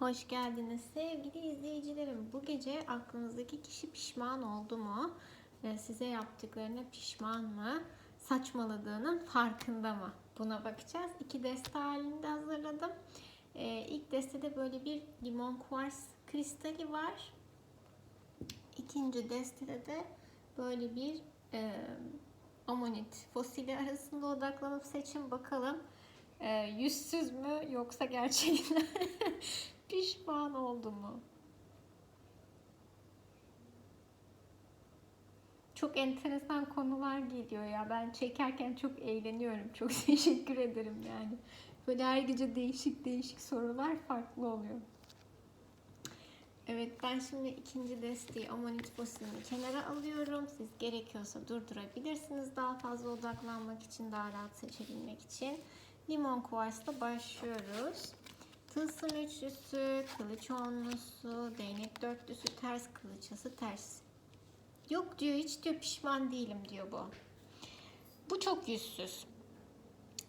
Hoş geldiniz sevgili izleyicilerim. Bu gece aklınızdaki kişi pişman oldu mu? Ee, Size yaptıklarına pişman mı? Saçmaladığının farkında mı? Buna bakacağız. İki deste halinde hazırladım. Ee, İlk destede böyle bir limon kuvars kristali var. İkinci destede de böyle bir e, amonit fosili arasında odaklanıp seçin bakalım. E, yüzsüz mü yoksa gerçekten pişman oldu mu? Çok enteresan konular geliyor ya. Ben çekerken çok eğleniyorum. Çok teşekkür ederim yani. Böyle her gece değişik değişik sorular farklı oluyor. Evet ben şimdi ikinci desteği amonit fosilini kenara alıyorum. Siz gerekiyorsa durdurabilirsiniz daha fazla odaklanmak için, daha rahat seçebilmek için. Limon kuvarsla başlıyoruz. Tılsım üçlüsü, kılıç onlusu, değnek dörtlüsü, ters kılıçası, ters. Yok diyor hiç diyor pişman değilim diyor bu. Bu çok yüzsüz.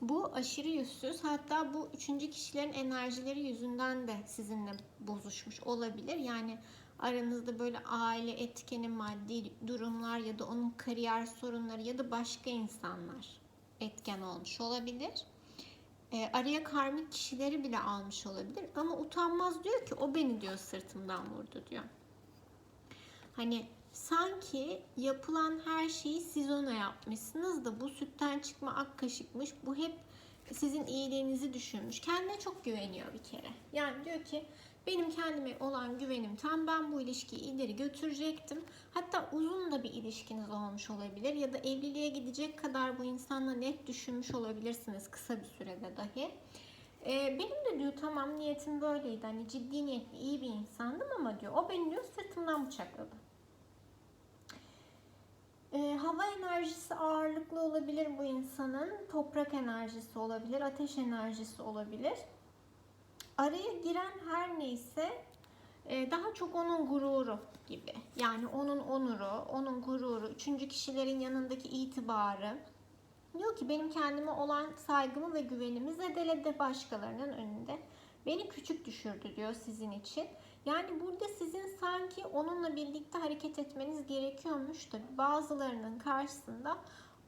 Bu aşırı yüzsüz. Hatta bu üçüncü kişilerin enerjileri yüzünden de sizinle bozuşmuş olabilir. Yani aranızda böyle aile etkeni, maddi durumlar ya da onun kariyer sorunları ya da başka insanlar etken olmuş olabilir. E, araya karmik kişileri bile almış olabilir. Ama utanmaz diyor ki o beni diyor sırtımdan vurdu diyor. Hani sanki yapılan her şeyi siz ona yapmışsınız da bu sütten çıkma ak kaşıkmış. Bu hep sizin iyiliğinizi düşünmüş. Kendine çok güveniyor bir kere. Yani diyor ki benim kendime olan güvenim tam ben bu ilişkiyi ileri götürecektim. Hatta uzun da bir ilişkiniz olmuş olabilir ya da evliliğe gidecek kadar bu insanla net düşünmüş olabilirsiniz kısa bir sürede dahi. Ee, benim de diyor tamam niyetim böyleydi hani ciddi niyetli iyi bir insandım ama diyor o beni diyor sırtımdan bıçakladı. Ee, hava enerjisi ağırlıklı olabilir bu insanın. Toprak enerjisi olabilir, ateş enerjisi olabilir. Araya giren her neyse e, daha çok onun gururu gibi. Yani onun onuru, onun gururu, üçüncü kişilerin yanındaki itibarı. Diyor ki benim kendime olan saygımı ve güvenimi zedeledi başkalarının önünde. Beni küçük düşürdü diyor sizin için. Yani burada sizin sanki onunla birlikte hareket etmeniz gerekiyormuş da bazılarının karşısında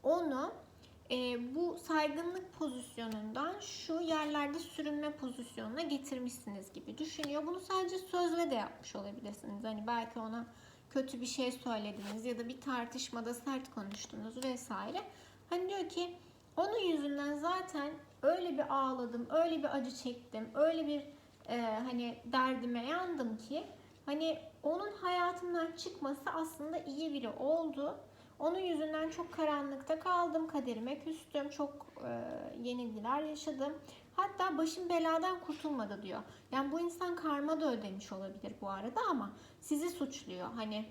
onu e, bu saygınlık pozisyonundan şu yerlerde sürünme pozisyonuna getirmişsiniz gibi düşünüyor. Bunu sadece sözle de yapmış olabilirsiniz. Hani belki ona kötü bir şey söylediniz ya da bir tartışmada sert konuştunuz vesaire. Hani diyor ki onun yüzünden zaten öyle bir ağladım, öyle bir acı çektim, öyle bir e, hani derdime yandım ki hani onun hayatımdan çıkması aslında iyi biri oldu. Onun yüzünden çok karanlıkta kaldım, kaderime küstüm, çok e, yenilgiler yaşadım. Hatta başım beladan kurtulmadı diyor. Yani bu insan karma da ödemiş olabilir bu arada ama sizi suçluyor. Hani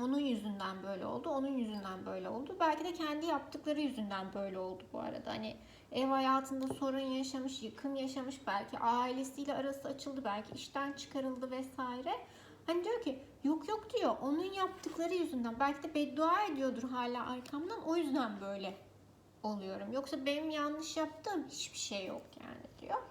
onun yüzünden böyle oldu, onun yüzünden böyle oldu. Belki de kendi yaptıkları yüzünden böyle oldu bu arada. Hani ev hayatında sorun yaşamış, yıkım yaşamış, belki ailesiyle arası açıldı, belki işten çıkarıldı vesaire. Hani diyor ki yok yok diyor. Onun yaptıkları yüzünden. Belki de beddua ediyordur hala arkamdan. O yüzden böyle oluyorum. Yoksa benim yanlış yaptığım hiçbir şey yok yani diyor.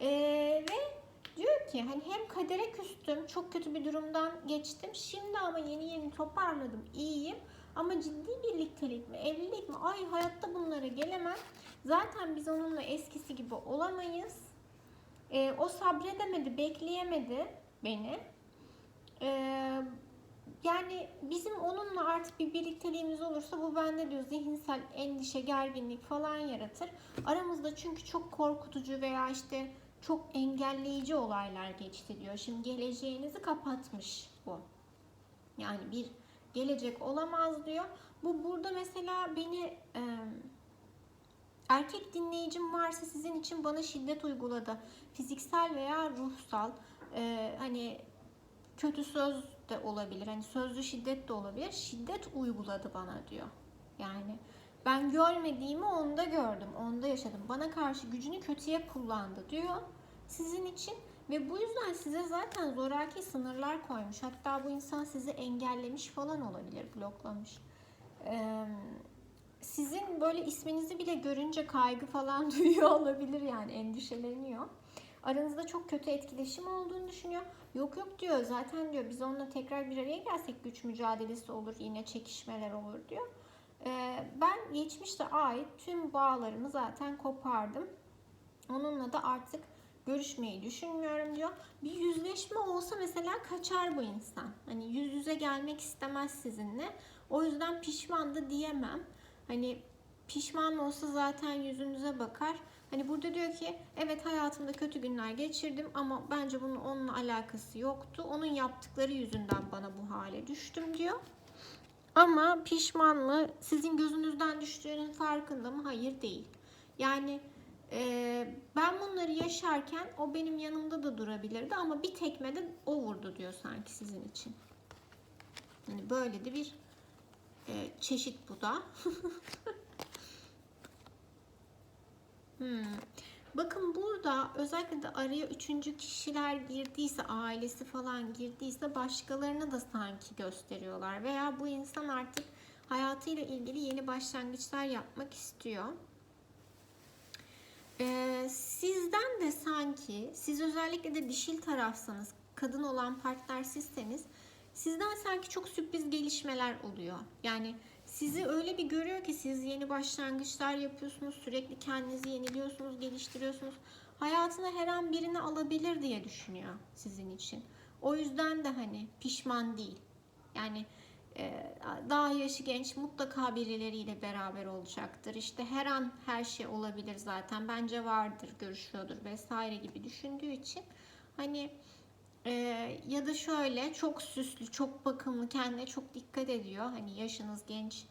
Ee, ve diyor ki hani hem kadere küstüm çok kötü bir durumdan geçtim. Şimdi ama yeni yeni toparladım iyiyim. Ama ciddi birliktelik mi evlilik mi? Ay hayatta bunlara gelemem. Zaten biz onunla eskisi gibi olamayız. Ee, o sabredemedi bekleyemedi beni ee, yani bizim onunla artık bir birlikteliğimiz olursa bu bende diyor zihinsel endişe, gerginlik falan yaratır. Aramızda çünkü çok korkutucu veya işte çok engelleyici olaylar geçti diyor. Şimdi geleceğinizi kapatmış bu. Yani bir gelecek olamaz diyor. Bu burada mesela beni e, erkek dinleyicim varsa sizin için bana şiddet uyguladı. Fiziksel veya ruhsal. E, hani kötü söz de olabilir. Hani sözlü şiddet de olabilir. Şiddet uyguladı bana diyor. Yani ben görmediğimi onda gördüm, onda yaşadım. Bana karşı gücünü kötüye kullandı diyor sizin için. Ve bu yüzden size zaten zoraki sınırlar koymuş. Hatta bu insan sizi engellemiş falan olabilir, bloklamış. Ee, sizin böyle isminizi bile görünce kaygı falan duyuyor olabilir yani endişeleniyor. aranızda çok kötü etkileşim olduğunu düşünüyor. Yok yok diyor zaten diyor biz onunla tekrar bir araya gelsek güç mücadelesi olur yine çekişmeler olur diyor. Ee, ben geçmişte ait tüm bağlarımı zaten kopardım. Onunla da artık görüşmeyi düşünmüyorum diyor. Bir yüzleşme olsa mesela kaçar bu insan. Hani yüz yüze gelmek istemez sizinle. O yüzden pişman da diyemem. Hani pişman olsa zaten yüzünüze bakar. Hani burada diyor ki evet hayatımda kötü günler geçirdim ama bence bunun onunla alakası yoktu. Onun yaptıkları yüzünden bana bu hale düştüm diyor. Ama pişmanlığı sizin gözünüzden düştüğünün farkında mı? Hayır değil. Yani e, ben bunları yaşarken o benim yanımda da durabilirdi ama bir tekmede o vurdu diyor sanki sizin için. Yani böyle de bir e, çeşit bu da. hmm. Bakın burada özellikle de araya üçüncü kişiler girdiyse, ailesi falan girdiyse başkalarını da sanki gösteriyorlar. Veya bu insan artık hayatıyla ilgili yeni başlangıçlar yapmak istiyor. Ee, sizden de sanki, siz özellikle de dişil tarafsanız, kadın olan partner sizseniz, sizden sanki çok sürpriz gelişmeler oluyor. Yani sizi öyle bir görüyor ki siz yeni başlangıçlar yapıyorsunuz, sürekli kendinizi yeniliyorsunuz, geliştiriyorsunuz. Hayatına her an birini alabilir diye düşünüyor sizin için. O yüzden de hani pişman değil. Yani e, daha yaşı genç mutlaka birileriyle beraber olacaktır. İşte her an her şey olabilir zaten. Bence vardır, görüşüyordur vesaire gibi düşündüğü için hani e, ya da şöyle çok süslü, çok bakımlı, kendine çok dikkat ediyor. Hani yaşınız genç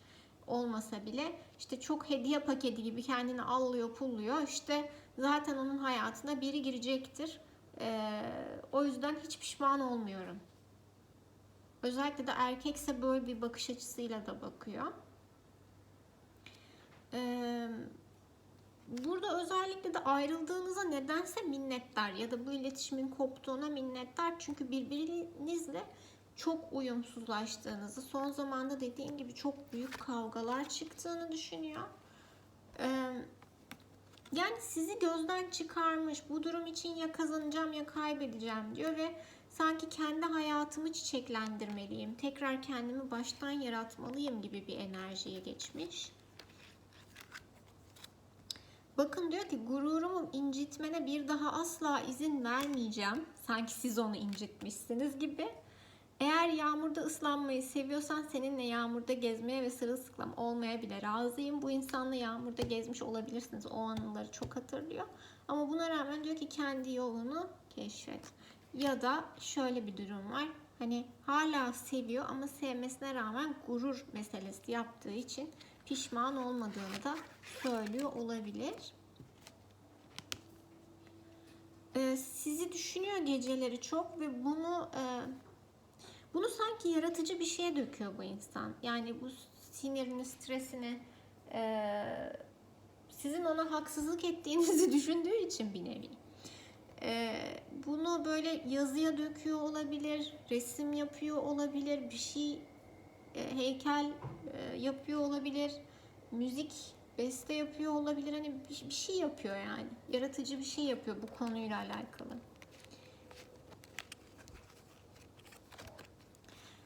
olmasa bile işte çok hediye paketi gibi kendini allıyor, pulluyor. İşte zaten onun hayatına biri girecektir. E, o yüzden hiç pişman olmuyorum. Özellikle de erkekse böyle bir bakış açısıyla da bakıyor. Ee, burada özellikle de ayrıldığınıza nedense minnettar ya da bu iletişimin koptuğuna minnettar. Çünkü birbirinizle çok uyumsuzlaştığınızı, son zamanda dediğim gibi çok büyük kavgalar çıktığını düşünüyor. Yani sizi gözden çıkarmış, bu durum için ya kazanacağım ya kaybedeceğim diyor ve sanki kendi hayatımı çiçeklendirmeliyim, tekrar kendimi baştan yaratmalıyım gibi bir enerjiye geçmiş. Bakın diyor ki gururumu incitmene bir daha asla izin vermeyeceğim. Sanki siz onu incitmişsiniz gibi. Eğer yağmurda ıslanmayı seviyorsan seninle yağmurda gezmeye ve sırılsıklam olmaya bile razıyım. Bu insanla yağmurda gezmiş olabilirsiniz. O anıları çok hatırlıyor. Ama buna rağmen diyor ki kendi yolunu keşfet. Ya da şöyle bir durum var. Hani hala seviyor ama sevmesine rağmen gurur meselesi yaptığı için pişman olmadığını da söylüyor olabilir. Ee, sizi düşünüyor geceleri çok ve bunu e, bunu sanki yaratıcı bir şeye döküyor bu insan. Yani bu sinirini, stresini e, sizin ona haksızlık ettiğinizi düşündüğü için bir nevi. E, bunu böyle yazıya döküyor olabilir, resim yapıyor olabilir, bir şey e, heykel e, yapıyor olabilir, müzik beste yapıyor olabilir. Hani bir, şey yapıyor yani. Yaratıcı bir şey yapıyor bu konuyla alakalı.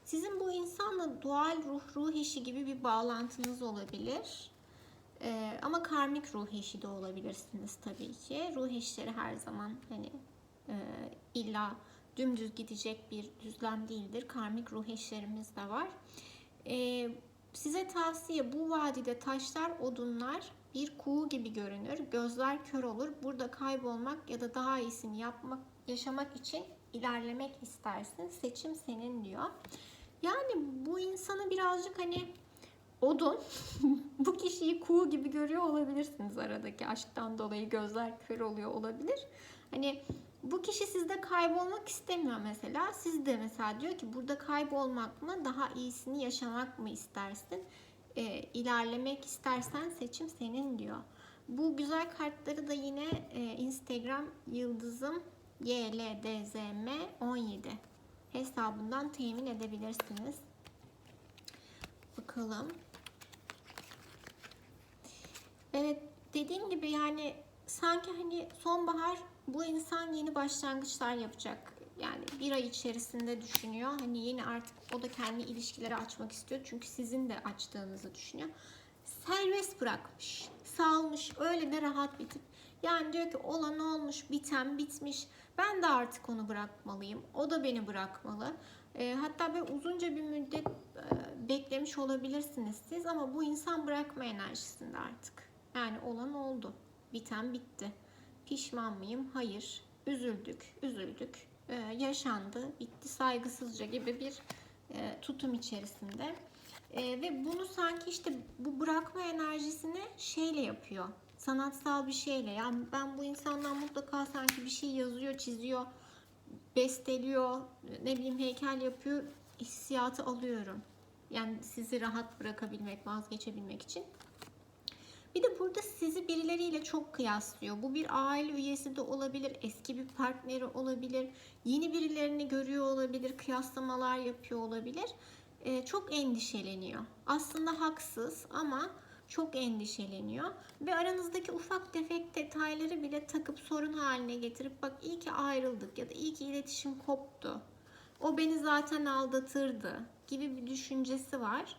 Sizin bu insanla dual ruh, ruh eşi gibi bir bağlantınız olabilir. Ee, ama karmik ruh eşi de olabilirsiniz tabii ki. Ruh eşleri her zaman hani e, illa dümdüz gidecek bir düzlem değildir. Karmik ruh eşlerimiz de var. Ee, size tavsiye bu vadide taşlar, odunlar bir kuğu gibi görünür. Gözler kör olur. Burada kaybolmak ya da daha iyisini yapmak, yaşamak için ilerlemek istersin. Seçim senin diyor. Yani bu insanı birazcık hani odun, bu kişiyi kuğu gibi görüyor olabilirsiniz aradaki aşktan dolayı gözler kör oluyor olabilir. Hani bu kişi sizde kaybolmak istemiyor mesela. Siz de mesela diyor ki burada kaybolmak mı daha iyisini yaşamak mı istersin? E, ilerlemek istersen seçim senin diyor. Bu güzel kartları da yine e, Instagram yıldızım YLDZM17 hesabından temin edebilirsiniz. Bakalım. Evet dediğim gibi yani sanki hani sonbahar Bu insan yeni başlangıçlar yapacak. Yani bir ay içerisinde düşünüyor. Hani yeni artık o da kendi ilişkileri açmak istiyor. Çünkü sizin de açtığınızı düşünüyor. Serbest bırakmış. Salmış. Öyle de rahat bir tip. Yani diyor ki olan olmuş, biten bitmiş. Ben de artık onu bırakmalıyım. O da beni bırakmalı. E, hatta böyle uzunca bir müddet e, beklemiş olabilirsiniz siz ama bu insan bırakma enerjisinde artık. Yani olan oldu. Biten bitti. Pişman mıyım? Hayır. Üzüldük, üzüldük. E, yaşandı, bitti saygısızca gibi bir e, tutum içerisinde. E, ve bunu sanki işte bu bırakma enerjisini şeyle yapıyor. Sanatsal bir şeyle. Yani ben bu insandan mutlaka sanki bir şey yazıyor, çiziyor, besteliyor, ne bileyim heykel yapıyor, hissiyatı alıyorum. Yani sizi rahat bırakabilmek, vazgeçebilmek için. Bir de burada sizi birileriyle çok kıyaslıyor. Bu bir aile üyesi de olabilir, eski bir partneri olabilir, yeni birilerini görüyor olabilir, kıyaslamalar yapıyor olabilir. Ee, çok endişeleniyor. Aslında haksız ama çok endişeleniyor ve aranızdaki ufak tefek detayları bile takıp sorun haline getirip bak iyi ki ayrıldık ya da iyi ki iletişim koptu. O beni zaten aldatırdı gibi bir düşüncesi var.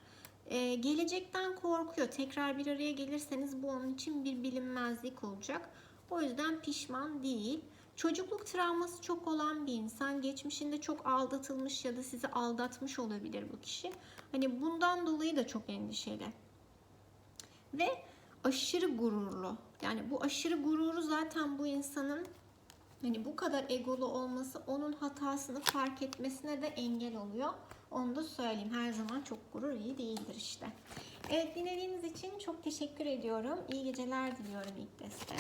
Ee, gelecekten korkuyor. Tekrar bir araya gelirseniz bu onun için bir bilinmezlik olacak. O yüzden pişman değil. Çocukluk travması çok olan bir insan. Geçmişinde çok aldatılmış ya da sizi aldatmış olabilir bu kişi. Hani bundan dolayı da çok endişeli ve aşırı gururlu. Yani bu aşırı gururu zaten bu insanın hani bu kadar egolu olması onun hatasını fark etmesine de engel oluyor. Onu da söyleyeyim. Her zaman çok gurur iyi değildir işte. Evet dinlediğiniz için çok teşekkür ediyorum. İyi geceler diliyorum ilk deste.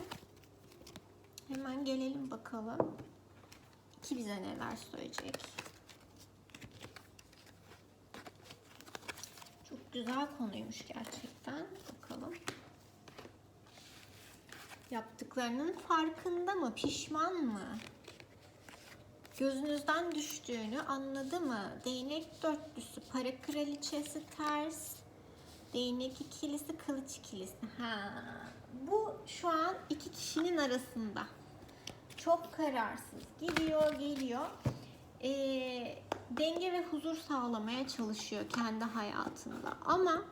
Hemen gelelim bakalım. Ki bize neler söyleyecek. Çok güzel konuymuş gerçekten. Bakalım. Yaptıklarının farkında mı? Pişman mı? Gözünüzden düştüğünü anladı mı? Değnek dörtlüsü, para kraliçesi ters, değnek ikilisi, kılıç ikilisi. Ha. Bu şu an iki kişinin arasında. Çok kararsız. Gidiyor, geliyor. Ee, denge ve huzur sağlamaya çalışıyor kendi hayatında. Ama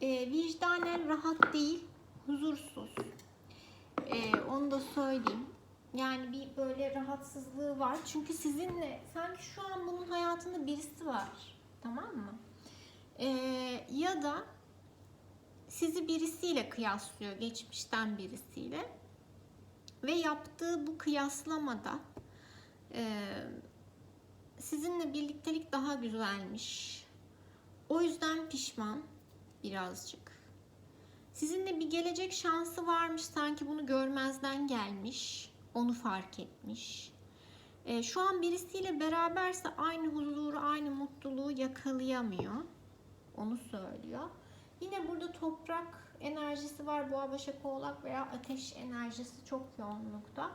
e, vicdanen rahat değil, huzursuz. E, onu da söyleyeyim. Yani bir böyle rahatsızlığı var. Çünkü sizinle sanki şu an bunun hayatında birisi var. Tamam mı? E, ya da sizi birisiyle kıyaslıyor. Geçmişten birisiyle. Ve yaptığı bu kıyaslamada e, sizinle birliktelik daha güzelmiş. O yüzden pişman birazcık. Sizinle bir gelecek şansı varmış sanki bunu görmezden gelmiş. Onu fark etmiş. E, şu an birisiyle beraberse aynı huzuru, aynı mutluluğu yakalayamıyor. Onu söylüyor. Yine burada toprak enerjisi var. Boğa, Başak, Oğlak veya ateş enerjisi çok yoğunlukta.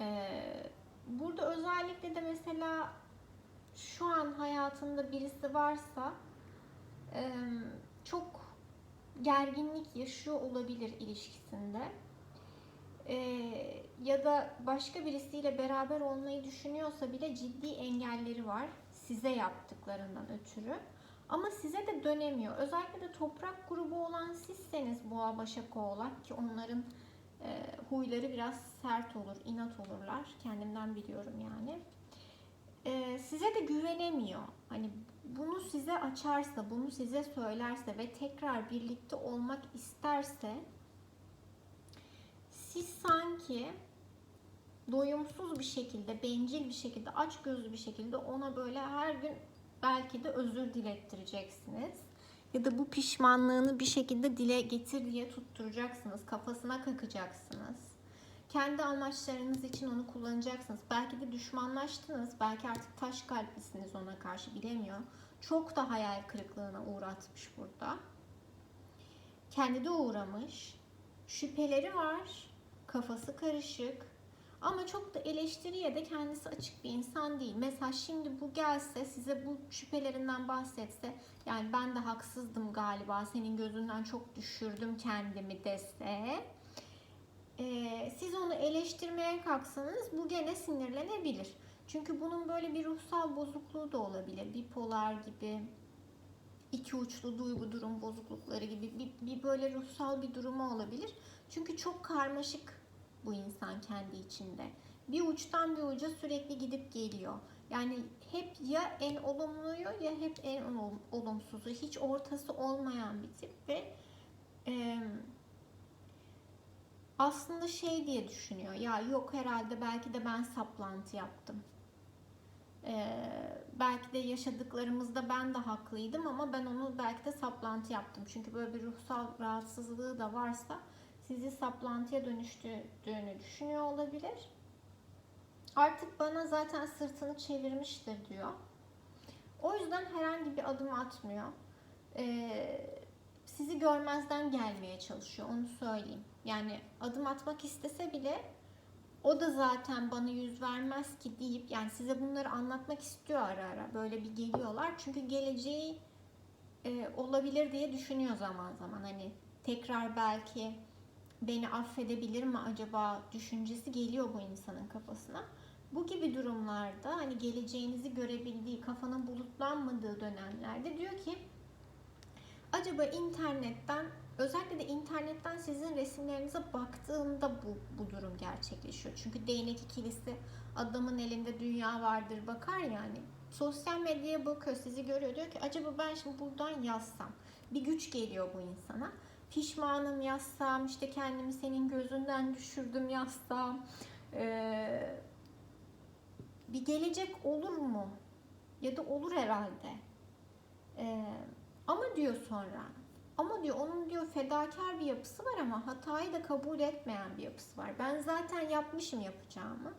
Ee, burada özellikle de mesela şu an hayatında birisi varsa e, çok gerginlik yaşıyor olabilir ilişkisinde. E, ya da başka birisiyle beraber olmayı düşünüyorsa bile ciddi engelleri var size yaptıklarından ötürü. Ama size de dönemiyor. Özellikle de toprak grubu olan sizseniz boğa, başak, oğlak ki onların e, huyları biraz sert olur, inat olurlar. Kendimden biliyorum yani. E, size de güvenemiyor. Hani bunu size açarsa, bunu size söylerse ve tekrar birlikte olmak isterse siz sanki doyumsuz bir şekilde, bencil bir şekilde, aç gözlü bir şekilde ona böyle her gün belki de özür dilettireceksiniz. Ya da bu pişmanlığını bir şekilde dile getir diye tutturacaksınız. Kafasına kakacaksınız. Kendi amaçlarınız için onu kullanacaksınız. Belki de düşmanlaştınız. Belki artık taş kalplisiniz ona karşı bilemiyor. Çok da hayal kırıklığına uğratmış burada. Kendi de uğramış. Şüpheleri var. Kafası karışık ama çok da eleştiriye de kendisi açık bir insan değil. Mesela şimdi bu gelse size bu şüphelerinden bahsetse yani ben de haksızdım galiba senin gözünden çok düşürdüm kendimi dese e, siz onu eleştirmeye kalksanız bu gene sinirlenebilir. Çünkü bunun böyle bir ruhsal bozukluğu da olabilir. Bipolar gibi, iki uçlu duygu durum bozuklukları gibi bir, bir böyle ruhsal bir durumu olabilir. Çünkü çok karmaşık bu insan kendi içinde. Bir uçtan bir uca sürekli gidip geliyor. Yani hep ya en olumluyu ya hep en ol- olumsuzu. Hiç ortası olmayan bir tip ve e, aslında şey diye düşünüyor. Ya yok herhalde belki de ben saplantı yaptım. Ee, belki de yaşadıklarımızda ben de haklıydım ama ben onu belki de saplantı yaptım. Çünkü böyle bir ruhsal rahatsızlığı da varsa sizi saplantıya dönüştürdüğünü düşünüyor olabilir. Artık bana zaten sırtını çevirmiştir diyor. O yüzden herhangi bir adım atmıyor. Ee, sizi görmezden gelmeye çalışıyor onu söyleyeyim. Yani adım atmak istese bile o da zaten bana yüz vermez ki deyip yani size bunları anlatmak istiyor ara ara. Böyle bir geliyorlar. Çünkü geleceği e, olabilir diye düşünüyor zaman zaman. Hani tekrar belki beni affedebilir mi acaba düşüncesi geliyor bu insanın kafasına. Bu gibi durumlarda hani geleceğinizi görebildiği, kafanın bulutlanmadığı dönemlerde diyor ki acaba internetten özellikle de internetten sizin resimlerinize baktığımda bu, bu durum gerçekleşiyor. Çünkü değnek ikilisi adamın elinde dünya vardır bakar yani. Sosyal medyaya bakıyor sizi görüyor diyor ki acaba ben şimdi buradan yazsam bir güç geliyor bu insana. Pişmanım yazsam işte kendimi senin gözünden düşürdüm yazsam ee, bir gelecek olur mu? Ya da olur herhalde. Ee, ama diyor sonra ama diyor onun diyor fedakar bir yapısı var ama hatayı da kabul etmeyen bir yapısı var. Ben zaten yapmışım yapacağımı.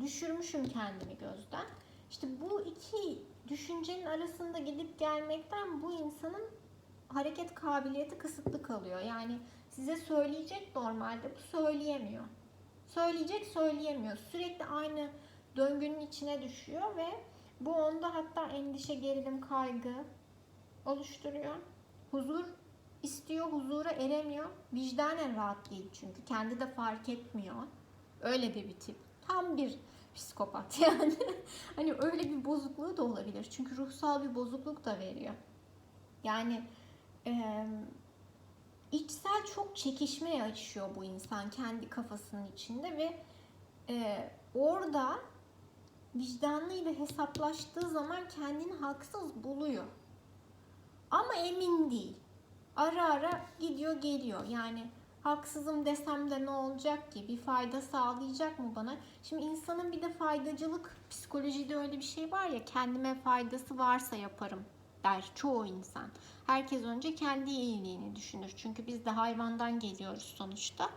Düşürmüşüm kendimi gözden. İşte bu iki düşüncenin arasında gidip gelmekten bu insanın hareket kabiliyeti kısıtlı kalıyor. Yani size söyleyecek normalde bu söyleyemiyor. Söyleyecek söyleyemiyor. Sürekli aynı döngünün içine düşüyor ve bu onda hatta endişe, gerilim, kaygı oluşturuyor. Huzur istiyor, huzura eremiyor. Vicdanen rahat değil çünkü. Kendi de fark etmiyor. Öyle de bir tip. Tam bir psikopat yani. hani öyle bir bozukluğu da olabilir. Çünkü ruhsal bir bozukluk da veriyor. Yani e, içsel çok çekişmeye açıyor bu insan kendi kafasının içinde ve e, orada vicdanıyla hesaplaştığı zaman kendini haksız buluyor. Ama emin değil. Ara ara gidiyor geliyor. Yani haksızım desem de ne olacak ki? Bir fayda sağlayacak mı bana? Şimdi insanın bir de faydacılık psikolojide öyle bir şey var ya kendime faydası varsa yaparım der çoğu insan. Herkes önce kendi iyiliğini düşünür. Çünkü biz de hayvandan geliyoruz sonuçta.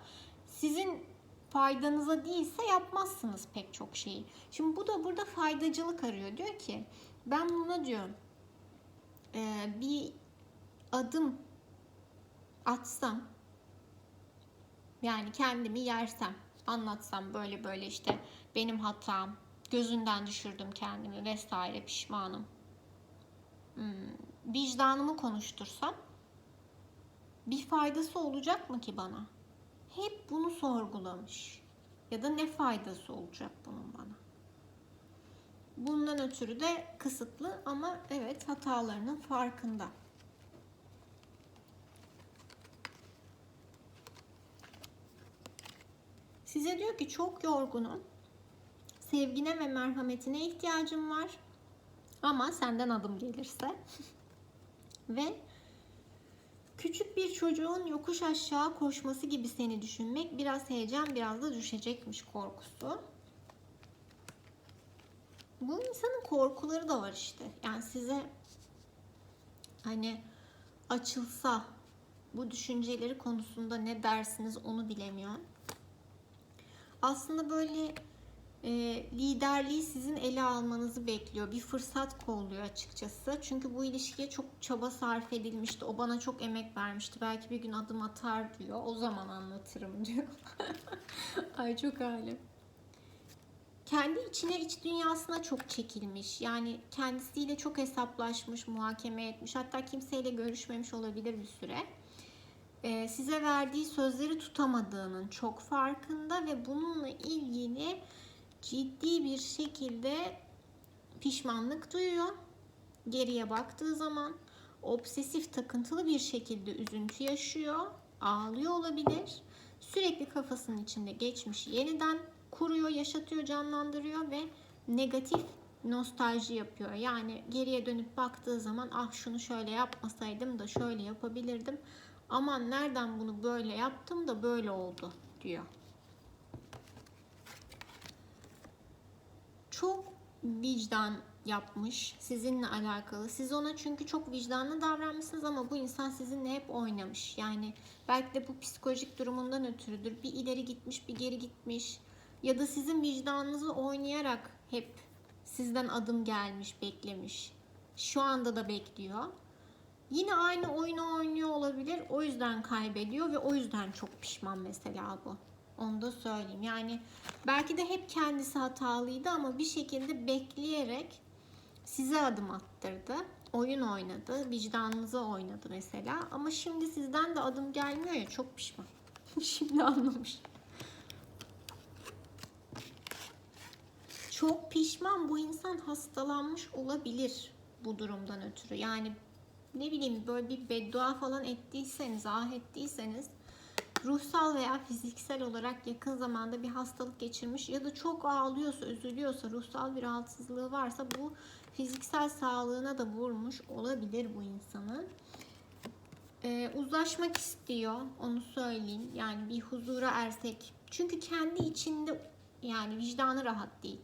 Sizin faydanıza değilse yapmazsınız pek çok şeyi. Şimdi bu da burada faydacılık arıyor. Diyor ki ben buna diyor e, bir adım atsam yani kendimi yersem anlatsam böyle böyle işte benim hatam gözünden düşürdüm kendimi vesaire pişmanım vicdanımı konuştursam bir faydası olacak mı ki bana? Hep bunu sorgulamış. Ya da ne faydası olacak bunun bana? Bundan ötürü de kısıtlı ama evet hatalarının farkında. Size diyor ki çok yorgunum. Sevgine ve merhametine ihtiyacım var. Ama senden adım gelirse. ve küçük bir çocuğun yokuş aşağı koşması gibi seni düşünmek biraz heyecan biraz da düşecekmiş korkusu. Bu insanın korkuları da var işte. Yani size hani açılsa bu düşünceleri konusunda ne dersiniz onu bilemiyorum. Aslında böyle e, liderliği sizin ele almanızı bekliyor. Bir fırsat kolluyor açıkçası. Çünkü bu ilişkiye çok çaba sarf edilmişti. O bana çok emek vermişti. Belki bir gün adım atar diyor. O zaman anlatırım diyor. Ay çok halim. Kendi içine, iç dünyasına çok çekilmiş. Yani kendisiyle çok hesaplaşmış, muhakeme etmiş. Hatta kimseyle görüşmemiş olabilir bir süre. e, size verdiği sözleri tutamadığının çok farkında ve bununla ilgili ciddi bir şekilde pişmanlık duyuyor. Geriye baktığı zaman obsesif takıntılı bir şekilde üzüntü yaşıyor, ağlıyor olabilir. Sürekli kafasının içinde geçmişi yeniden kuruyor, yaşatıyor, canlandırıyor ve negatif nostalji yapıyor. Yani geriye dönüp baktığı zaman ah şunu şöyle yapmasaydım da şöyle yapabilirdim. Aman nereden bunu böyle yaptım da böyle oldu diyor. Çok vicdan yapmış sizinle alakalı. Siz ona çünkü çok vicdanlı davranmışsınız ama bu insan sizinle hep oynamış. Yani belki de bu psikolojik durumundan ötürüdür. Bir ileri gitmiş, bir geri gitmiş. Ya da sizin vicdanınızı oynayarak hep sizden adım gelmiş, beklemiş. Şu anda da bekliyor. Yine aynı oyunu oynuyor olabilir. O yüzden kaybediyor ve o yüzden çok pişman mesela bu. Onu da söyleyeyim. Yani belki de hep kendisi hatalıydı ama bir şekilde bekleyerek size adım attırdı. Oyun oynadı. Vicdanınıza oynadı mesela. Ama şimdi sizden de adım gelmiyor ya çok pişman. şimdi anlamış. Çok pişman bu insan hastalanmış olabilir bu durumdan ötürü. Yani ne bileyim böyle bir beddua falan ettiyseniz, ah ettiyseniz ruhsal veya fiziksel olarak yakın zamanda bir hastalık geçirmiş ya da çok ağlıyorsa, üzülüyorsa, ruhsal bir rahatsızlığı varsa bu fiziksel sağlığına da vurmuş olabilir bu insanın. Ee, uzlaşmak istiyor, onu söyleyeyim. Yani bir huzura ersek. Çünkü kendi içinde yani vicdanı rahat değil.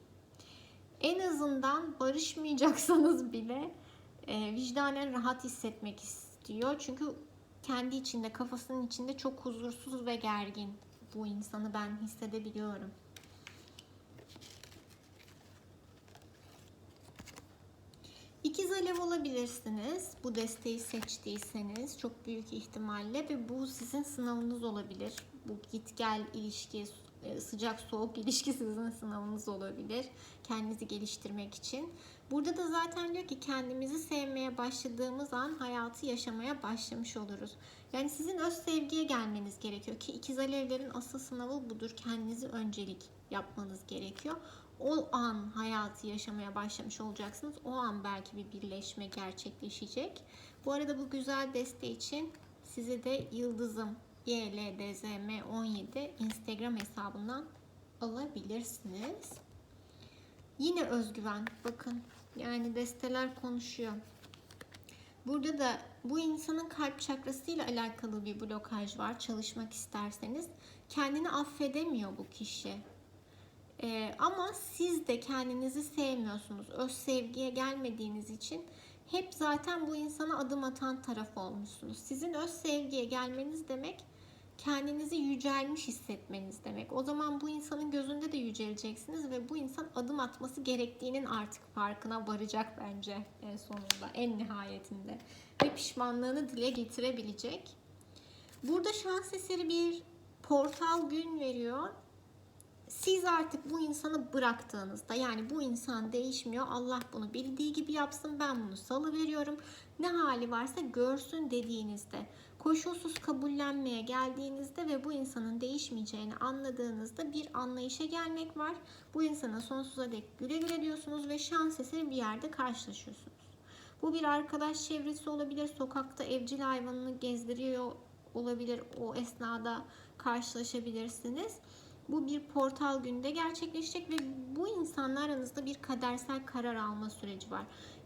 En azından barışmayacaksanız bile e, vicdanen rahat hissetmek istiyor. Çünkü kendi içinde, kafasının içinde çok huzursuz ve gergin. Bu insanı ben hissedebiliyorum. İkiz alev olabilirsiniz. Bu desteği seçtiyseniz çok büyük ihtimalle ve bu sizin sınavınız olabilir. Bu git gel ilişki, sıcak soğuk ilişki sizin sınavınız olabilir. Kendinizi geliştirmek için. Burada da zaten diyor ki kendimizi sevmeye başladığımız an hayatı yaşamaya başlamış oluruz. Yani sizin öz sevgiye gelmeniz gerekiyor ki ikiz alevlerin asıl sınavı budur. Kendinizi öncelik yapmanız gerekiyor. O an hayatı yaşamaya başlamış olacaksınız. O an belki bir birleşme gerçekleşecek. Bu arada bu güzel deste için size de yıldızım YLDZM17 Instagram hesabından alabilirsiniz. Yine özgüven. Bakın yani desteler konuşuyor. Burada da bu insanın kalp çakrasıyla alakalı bir blokaj var. Çalışmak isterseniz kendini affedemiyor bu kişi. Ee, ama siz de kendinizi sevmiyorsunuz. Öz sevgiye gelmediğiniz için hep zaten bu insana adım atan taraf olmuşsunuz. Sizin öz sevgiye gelmeniz demek kendinizi yücelmiş hissetmeniz demek. O zaman bu insanın gözünde de yüceleceksiniz ve bu insan adım atması gerektiğinin artık farkına varacak bence en sonunda, en nihayetinde. Ve pişmanlığını dile getirebilecek. Burada şans eseri bir portal gün veriyor. Siz artık bu insanı bıraktığınızda yani bu insan değişmiyor. Allah bunu bildiği gibi yapsın. Ben bunu salı veriyorum. Ne hali varsa görsün dediğinizde koşulsuz kabullenmeye geldiğinizde ve bu insanın değişmeyeceğini anladığınızda bir anlayışa gelmek var. Bu insana sonsuza dek güle güle diyorsunuz ve şans eseri bir yerde karşılaşıyorsunuz. Bu bir arkadaş çevresi olabilir, sokakta evcil hayvanını gezdiriyor olabilir, o esnada karşılaşabilirsiniz. Bu bir portal günde gerçekleşecek ve bu insanlar aranızda bir kadersel karar alma süreci var.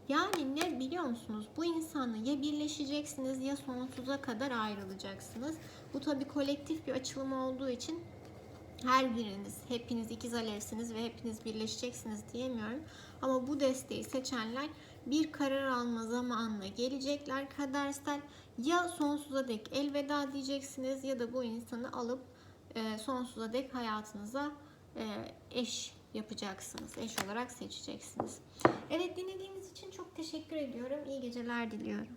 Yani ne biliyor musunuz? Bu insanla ya birleşeceksiniz ya sonsuza kadar ayrılacaksınız. Bu tabii kolektif bir açılım olduğu için her biriniz, hepiniz ikiz alevsiniz ve hepiniz birleşeceksiniz diyemiyorum. Ama bu desteği seçenler bir karar alma zamanına gelecekler kadersel. Ya sonsuza dek elveda diyeceksiniz ya da bu insanı alıp e, sonsuza dek hayatınıza e, eş yapacaksınız. Eş olarak seçeceksiniz. Evet dinlediğiniz için çok teşekkür ediyorum. İyi geceler diliyorum.